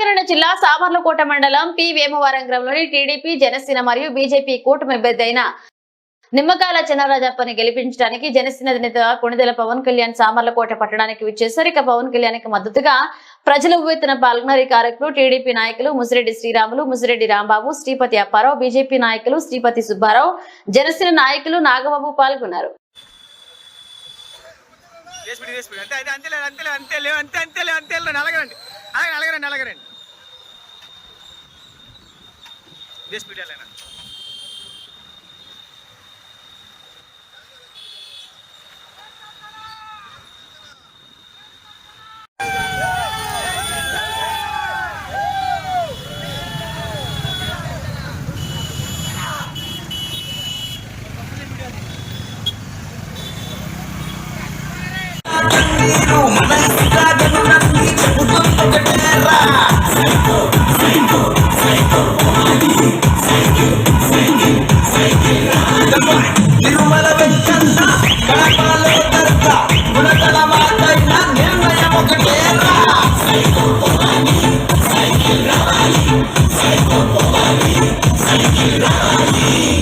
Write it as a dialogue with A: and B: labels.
A: కాకినాడ జిల్లా సామర్లకోట మండలం పి. వేమవరం గ్రామంలోని టీడీపీ జనసేన మరియు బీజేపీ కూటమి అభ్యర్థి నిమ్మకాయల చినరాజప్పని గెలిపించడానికి జనసేన అధినేత కొణిదెల పవన్ కళ్యాణ్ సామర్లకోట పట్టణానికి విచ్చేశారు. ఇక పవన్ కళ్యాణ్కి మద్దతుగా ప్రజల ఉవ్వెత్తున పాల్గొన్నారు ఈ కార్యక్రమంలో టీడీపీ నాయకులు ముసిరెడ్డి శ్రీరాములు ముసిరెడ్డి రాంబాబు శ్రీపతి అప్పారావు బీజేపీ నాయకులు శ్రీపతి సుబ్బారావు జనసేన నాయకులు నాగబాబు పాల్గొన్నారు.
B: అంతే అంతే అంతే అంతే అంతే అంతే అంతే అంతేలే అంతేలే నలగరండి అలాగే నలగరండి నలగరండి వేసిపెట్టి వెళ్ళాను
C: తిరుమల వెంకన్న కడపలో దత్త గుణకల మాటైన నిర్ణయం ఒకటే సైకిల్ రావాలి సైకిల్ రావాలి